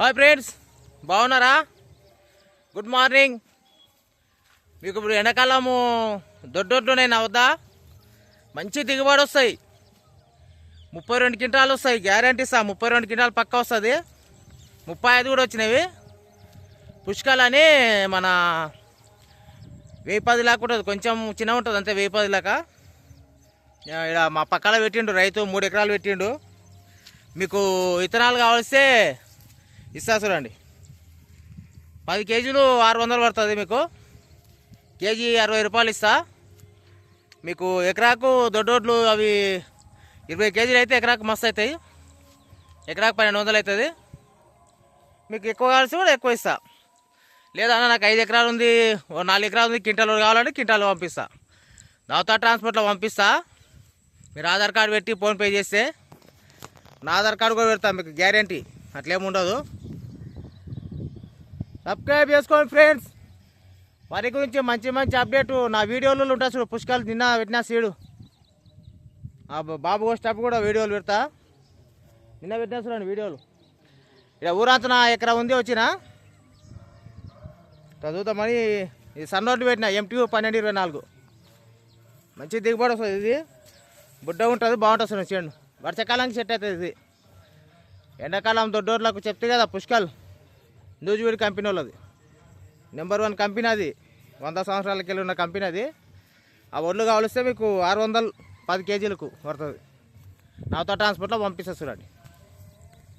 Hi friends బాగున్నారా? Good morning. మీకు ఇప్పుడు ఎండాకాలము దొడ్డొడ్డునే నా మంచి దిగుబడి వస్తాయి. ముప్పై రెండు క్వింటాలు వస్తాయి. గ్యారంటీ ఇస్తా. ముప్పై రెండు క్వింటాలు పక్క వస్తుంది. ముప్పై ఐదు కూడా వచ్చినవి. పుష్కలని మన వెయ్యి పది లాగా ఉంటుంది. కొంచెం చిన్న ఉంటుంది. అంతే వెయ్యి పది లాక ఇక్కడ మా పక్కన పెట్టిండు. రైతు మూడు ఎకరాలు పెట్టిండు. మీకు విత్తనాలు కావలిస్తే ఇస్తా చూడండి. పది కేజీలు ఆరు వందలు పడుతుంది మీకు. కేజీ అరవై రూపాయలు ఇస్తా. మీకు ఎకరాకు దొడ్డోడ్లు అవి ఇరవై కేజీలు అయితే ఎకరాకు మస్తు అవుతాయి. ఎకరాకు పన్నెండు వందలు అవుతుంది. మీకు ఎక్కువ కావాల్సి కూడా ఎక్కువ ఇస్తా. లేదన్నా నాకు ఐదు ఎకరాలు ఉంది ఓ నాలుగు ఎకరాలు ఉంది క్వింటాలు కావాలంటే క్వింటాలు పంపిస్తా. నవతా ట్రాన్స్పోర్ట్లో పంపిస్తా. మీరు ఆధార్ కార్డు పెట్టి ఫోన్పే చేస్తే. నా ఆధార్ కార్డు కూడా పెడతా మీకు గ్యారంటీ. అట్లేముండదు సబ్స్క్రైబ్ చేసుకోండి ఫ్రెండ్స్. వారి గురించి మంచి మంచి అప్డేట్ నా వీడియోలు ఉంటాయి చూడు. పుష్కలు నిన్న పెట్టినా సీడు. బాబు వచ్చేటప్పుడు కూడా వీడియోలు పెడతా. నిన్న పెట్టినా చూడండి వీడియోలు. ఇక్కడ ఊరంతా ఎకరా ఉంది వచ్చిన. చదువుతామని ఇది సన్ రోడ్డు పెట్టిన ఎంటీ పన్నెండు ఇరవై నాలుగు. మంచి దిగుబడి వస్తుంది ఇది. బుడ్డ ఉంటుంది బాగుంటుంది చూడండి చేయండి వర్షాకాలానికి సెట్ అవుతుంది ఇది. ఎండాకాలం దొడ్డోర్లకు చెప్తే కదా పుష్కలు నూజివీడి కంపెనీ వాళ్ళది. నెంబర్ వన్ కంపెనీ అది. వంద సంవత్సరాలకి వెళ్ళి ఉన్న కంపెనీ అది. ఆ ఒడ్లు కావలిస్తే మీకు ఆరు వందలు పది కేజీలకు పడుతుంది. నాతో ట్రాన్స్పోర్ట్లో పంపిస్తా చూడండి.